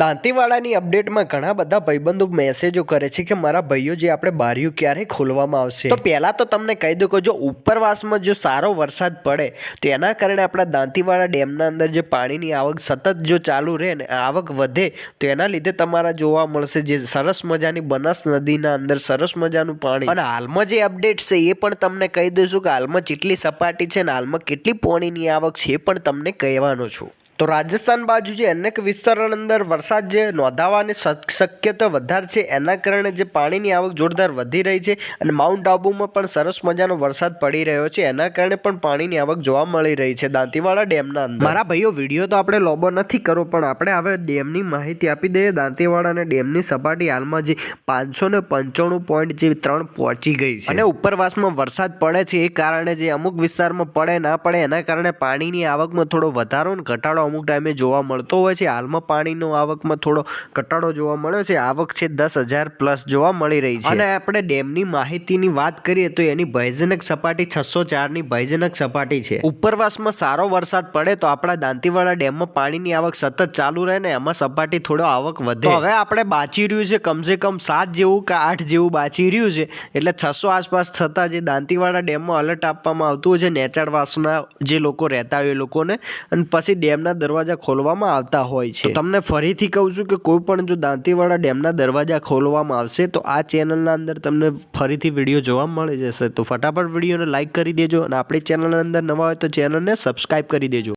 દાંતીવાડાની અપડેટમાં ઘણા બધા ભાઈબંધો મેસેજો કરે છે કે મારા ભાઈઓ જે આપણે બારીઓ ક્યારે ખોલવામાં આવશે? તો પહેલાં તો તમને કહી દઉં કે જો ઉપરવાસમાં જો સારો વરસાદ પડે, તો એના કારણે આપણા દાંતીવાડા ડેમના અંદર જે પાણીની આવક સતત જો ચાલુ રહે ને આવક વધે, તો એના લીધે તમારા જોવા મળશે જે સરસ મજાની બનાસ નદીના અંદર સરસ મજાનું પાણી. અને હાલમાં જે અપડેટ છે એ પણ તમને કહી દઈશું કે હાલમાં જેટલી સપાટી છે ને હાલમાં કેટલી પાણીની આવક છે એ પણ તમને કહેવાનો છું. તો રાજસ્થાન બાજુ જે અનેક વિસ્તારોની અંદર વરસાદ જે નોંધાવાની શક- શક્યતા વધારે છે એના કારણે જે પાણીની આવક જોરદાર વધી રહી છે અને માઉન્ટ આબુમાં પણ સરસ મજાનો વરસાદ પડી રહ્યો છે એના કારણે પણ પાણીની આવક જોવા મળી રહી છે દાંતીવાડા ડેમના અંદર. મારા ભાઈઓ વીડિયો તો આપણે લોબો નથી કરવો પણ આપણે હવે ડેમની માહિતી આપી દઈએ. દાંતીવાડા અને ડેમની સપાટી હાલમાં જે પાંચસો ને પંચાણું પોઈન્ટ જે ત્રણ પહોંચી ગઈ છે. અને ઉપરવાસમાં વરસાદ પડે છે એ કારણે જે અમુક વિસ્તારમાં પડે ના પડે એના કારણે પાણીની આવકમાં થોડો વધારો ને ઘટાડો અમુક ટાઈમે જોવા મળતો હોય છે. હાલમાં પાણીનો આવકમાં થોડો ઘટાડો જોવા મળ્યો છે. આવક છે દસ હજાર પ્લસ જોવા મળી રહી છે. અને આપણે ડેમની માહિતીની વાત કરીએ તો એની ભયજનક સપાટી છસો ચારની ભયજનક સપાટી છે. ઉપરવાસમાં સારો વરસાદ પડે તો આપણા દાંતીવાડા ડેમમાં પાણીની આવક સતત ચાલુ રહે ને એમાં સપાટી થોડો આવક વધે. હવે આપણે બાચી રહ્યું છે કમસે કમ સાત જેવું કે આઠ જેવું બાચી રહ્યું છે. એટલે છસો આસપાસ થતાં જે દાંતીવાડા ડેમમાં અલર્ટ આપવામાં આવતું હોય છે નેચાળવાસના જે લોકો રહેતા હોય એ લોકોને. અને પછી ડેમના દરવાજા ખોલવામાં આવતા હોય છે. તમને ફરીથી કહું છું કે કોઈ પણ જો દાંતીવાડા ડેમના દરવાજા ખોલવામાં આવશે, તો આ ચેનલના અંદર તમને ફરીથી વીડિયો જોવા મળી જશે. તો ફટાફટ વિડીયોને લાઇક કરી દેજો અને આપણી ચેનલના અંદર નવા હોય તો ચેનલને સબસ્ક્રાઈબ કરી દેજો.